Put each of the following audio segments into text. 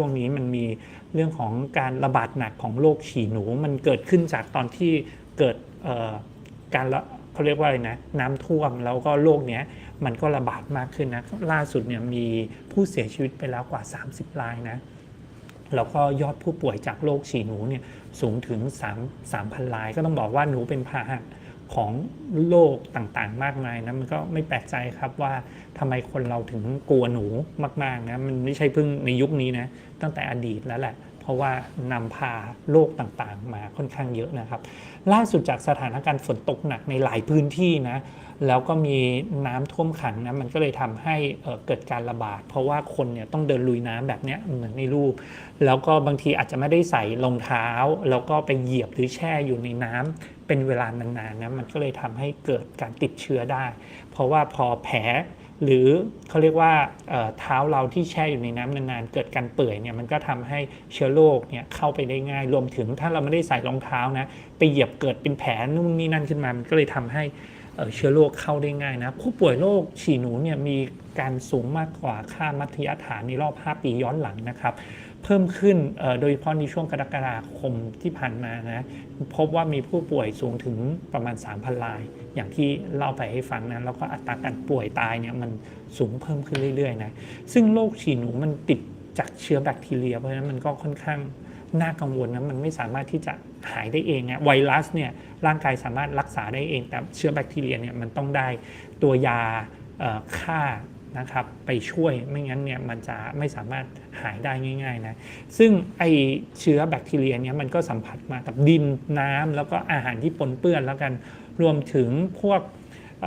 ช่วงนี้มันมีเรื่องของการระบาดหนักของโรคฉี่หนู มันเกิดขึ้นจากตอนที่เกิดการเขาเรียกว่าอะไรนะน้ำท่วมแล้วก็โรคเนี้ยมันก็ระบาดมากขึ้นนะล่าสุดเนี่ยมีผู้เสียชีวิตไปแล้วกว่า 30รายนะแล้วก็ยอดผู้ป่วยจากโรคฉี่หนูเนี่ยสูงถึง 3 3,000ราย ก็ต้องบอกว่าหนูเป็นพาหะ ของโลกต่างๆ มากมายนะมันก็ไม่แปลกใจครับว่าทำไมคนเราถึงกลัวหนูมากๆนะมันไม่ใช่เพิ่งในยุคนี้นะตั้งแต่อดีตแล้วแหละ ราะว่านำพาโรคต่างๆ มาค่อนข้างเยอะนะครับ ล่าสุดจากสถานการณ์ฝนตกหนักในหลายพื้นที่นะแล้วก็มีน้ำท่วมขังนะมันก็เลยทำให้เกิดการระบาด เพราะว่าคนเนี่ยต้องเดินลุยน้ำแบบนี้เหมือนในรูป แล้วก็บางทีอาจจะไม่ได้ใส่รองเท้า แล้วก็ไปเหยียบหรือแช่อยู่ในน้ำเป็นเวลานานๆนะมันก็เลยทำให้เกิดการติดเชื้อได้ เพราะว่าพอแผล หรือเขาเรียกว่าเท้าเราที่แช่อยู่ในน้ำนานๆ เกิดการเปื่อยเนี่ยมันก็ทำให้เชื้อโรคเนี่ยเข้าไปได้ง่าย รวมถึงถ้าเราไม่ได้ใส่รองเท้านะไปเหยียบเกิดเป็นแผลนู่นนี่นั่นขึ้นมามันก็เลยทำให้เอ่อเชื้อโรคเข้าได้ง่ายนะ ผู้ป่วยโรคฉี่หนูเนี่ยมีการสูงมากกว่าค่ามัธยฐานในรอบ 5 ปีย้อนหลังนะครับ เพิ่มขึ้นโดยเฉพาะในช่วงกรกฎาคมที่ผ่านมานะพบว่ามีผู้ป่วยสูงถึงประมาณ 3,000ราย อย่างที่เล่าไปให้ฟังนะแล้วก็อัตราการป่วยตายเนี่ยมันสูงเพิ่มขึ้นเรื่อยๆนะซึ่งโรคฉี่หนูมันติดจากเชื้อแบคทีเรีย เพราะฉะนั้นมันก็ค่อนข้างน่ากังวลนะมันไม่สามารถที่จะหายได้เองอะไวรัสเนี่ยร่างกายสามารถรักษาได้เอง แต่เชื้อแบคทีเรียเนี่ยมันต้องได้ตัวยาฆ่า นะครับไปช่วยไม่งั้นเนี่ยมันจะไม่สามารถหายได้ง่ายๆนะซึ่งไอเชื้อแบคทีเรียเนี่ยมันก็สัมผัสมากับดินน้ำแล้วก็อาหารที่ปนเปื้อนแล้วกันรวมถึงพวกเ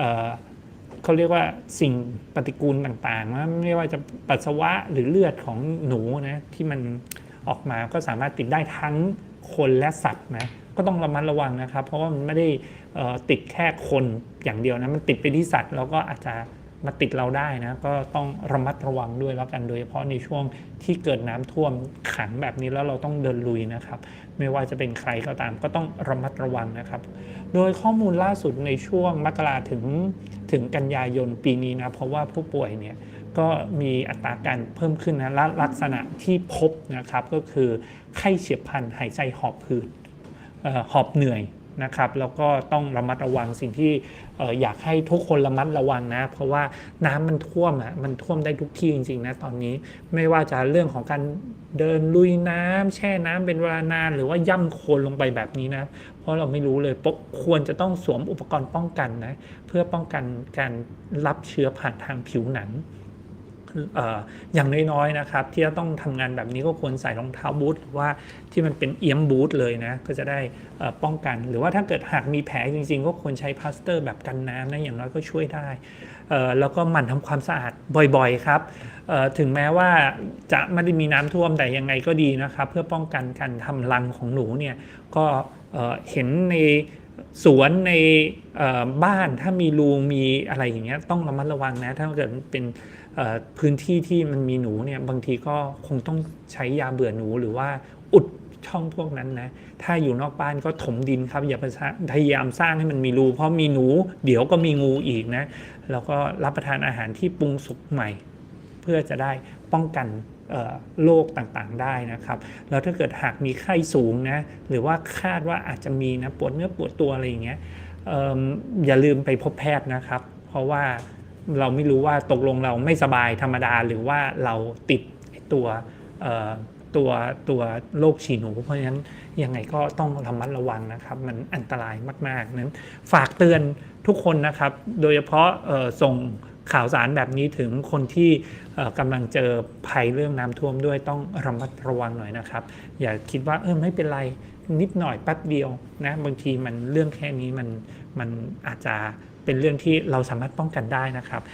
เขาเรียกว่าสิ่งปฏิกูลต่างๆนะไม่ว่าจะปัสสาวะหรือเลือดของหนูนะที่มันออกมาก็สามารถติดได้ทั้งคนและสัตว์นะก็ต้องระมัดระวังนะครับ เพราะว่ามันไม่ได้ติดแค่คนอย่างเดียวนะมันติดไปที่สัตว์แล้วก็อาจจะ มาติดเราได้นะ ก็ต้องระมัดระวังด้วยแล้วกันโดยเฉพาะในช่วงที่เกิดน้ำท่วมขังแบบนี้แล้วเราต้องเดินลุยนะครับ ไม่ว่าจะเป็นใครก็ตามก็ต้องระมัดระวังนะครับ โดยข้อมูลล่าสุดในช่วงมกราถึงถึงกันยายนปีนี้นะเพราะว่าผู้ป่วยเนี่ยก็มีอัตราการเพิ่มขึ้นนะและลักษณะที่พบนะครับก็คือไข้เฉียบพลันหายใจหอบหืดหอบเหนื่อย นะครับแล้วก็ต้องระมัดระวังสิ่งที่ออยากให้ทุกคนระมัดระวังนะ เพราะว่าน้ำมันท่วมอะมันท่วมได้ทุกที่จริงๆนะตอนนี้ไม่ว่าจะเรื่องของการเดินลุยน้ำแช่น้ำเป็นเวลานานหรือว่าย่ำโคลนลงไปแบบนี้นะ เพราะเราไม่รู้เลยปกควรจะต้องสวมอุปกรณ์ป้องกันนะเพื่อป้องกันการรับเชื้อผ่านทางผิวหนัง อย่างน้อยๆนะครับ ที่จะต้องทำงานแบบนี้ก็ควรใส่รองเท้าบูทหรือว่าที่มันเป็นเอียมบูทเลยนะ ก็จะได้ป้องกัน หรือว่าถ้าเกิดหากมีแผลจริงๆ ก็ควรใช้พลาสเตอร์แบบกันน้ำนะอย่างน้อยก็ช่วยได้ แล้วก็หมั่นทำความสะอาดบ่อยๆครับ ถึงแม้ว่าจะไม่ได้มีน้ำท่วมแต่ยังไงก็ดีนะครับ เพื่อป้องกันการทำรังของหนูเนี่ยก็เห็นใน สวนในบ้านถ้ามีรูมีอะไรอย่างเงี้ยต้องระมัดระวังนะ ถ้าเกิดเป็นพื้นที่ที่มันมีหนูเนี่ยบางทีก็คงต้องใช้ยาเบื่อหนูหรือว่าอุดช่องพวกนั้นนะ ถ้าอยู่นอกบ้านก็ถมดินครับ อย่าพยายามสร้างให้มันมีรูเพราะมีหนู เดี๋ยวก็มีงูอีกนะ แล้วก็รับประทานอาหารที่ปรุงสุกใหม่ เพื่อจะได้ป้องกัน โรคต่างๆได้นะครับ แล้วถ้าเกิดหากมีไข้สูงนะ หรือว่าคาดว่าอาจจะมีนะปวดเนื้อปวดตัวอะไรอย่างเงี้ยออย่าลืมไปพบแพทย์นะครับ เพราะว่าเราไม่รู้ว่าตกลงเราไม่สบายธรรมดา หรือว่าเราติดตัวตัวตัวโรคฉี่หนู เพราะฉะนั้นยังไงก็ต้องระมัดระวังนะครับ มันอันตรายมากๆนั้นฝากเตือนทุกคนนะครับ โดยเฉพาะส่ง ข่าวสารแบบนี้ถึงคนที่เอ่อกำลังเจอภัยเรื่องน้ำท่วมด้วยต้องระมัดระวังหน่อยนะครับ อย่าคิดว่าเออไม่เป็นไรนิดหน่อยแป๊บเดียวนะบางทีมันเรื่องแค่นี้มันมันอาจจะเป็นเรื่องที่เราสามารถป้องกันได้นะครับ